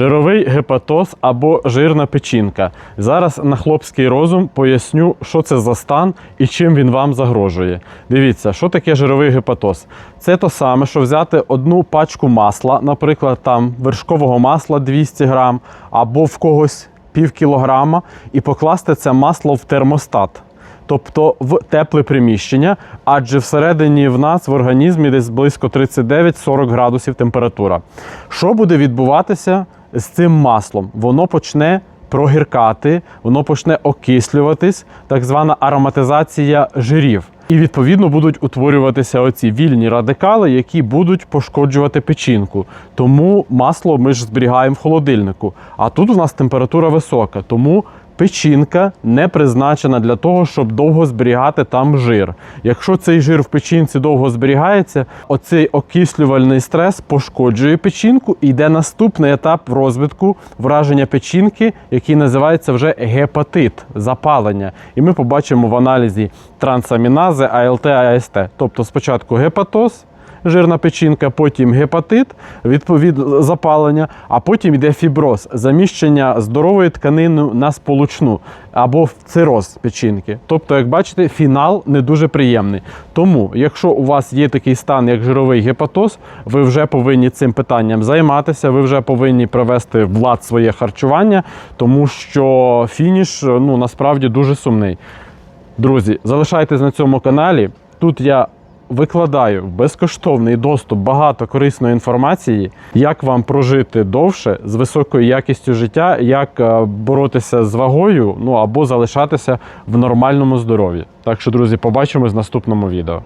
Жировий гепатоз або жирна печінка. Зараз на хлопський розум поясню, що це за стан і чим він вам загрожує. Дивіться, що таке жировий гепатоз. Це то саме, що взяти одну пачку масла, наприклад, там вершкового масла 200 грам, або в когось пів кілограма, і покласти це масло в термостат тобто в тепле приміщення, адже всередині в нас в організмі десь близько 39-40 градусів температура. Що буде відбуватися з цим маслом? Воно почне прогіркати, воно почне окислюватись, так звана ароматизація жирів. І відповідно будуть утворюватися оці вільні радикали, які будуть пошкоджувати печінку. Тому масло ми ж зберігаємо в холодильнику. А тут у нас температура висока, тому печінка не призначена для того, щоб довго зберігати там жир. Якщо цей жир в печінці довго зберігається, оцей окислювальний стрес пошкоджує печінку і йде наступний етап розвитку враження печінки, який називається вже гепатит, запалення. І ми побачимо в аналізі трансамінази АЛТ, АСТ. Тобто спочатку гепатоз. Жирна печінка, потім гепатит, відповідно запалення, а потім йде фіброз, заміщення здорової тканини на сполучну або в цироз печінки. Тобто, як бачите, фінал не дуже приємний. Тому, якщо у вас є такий стан, як жировий гепатоз, ви вже повинні цим питанням займатися, ви вже повинні привести в лад своє харчування, тому що фініш ну насправді дуже сумний. Друзі, залишайтесь на цьому каналі. Тут я викладаю безкоштовний доступ багато корисної інформації, як вам прожити довше з високою якістю життя, як е, боротися з вагою, ну або залишатися в нормальному здоров'ї. Так що, друзі, побачимось в наступному відео.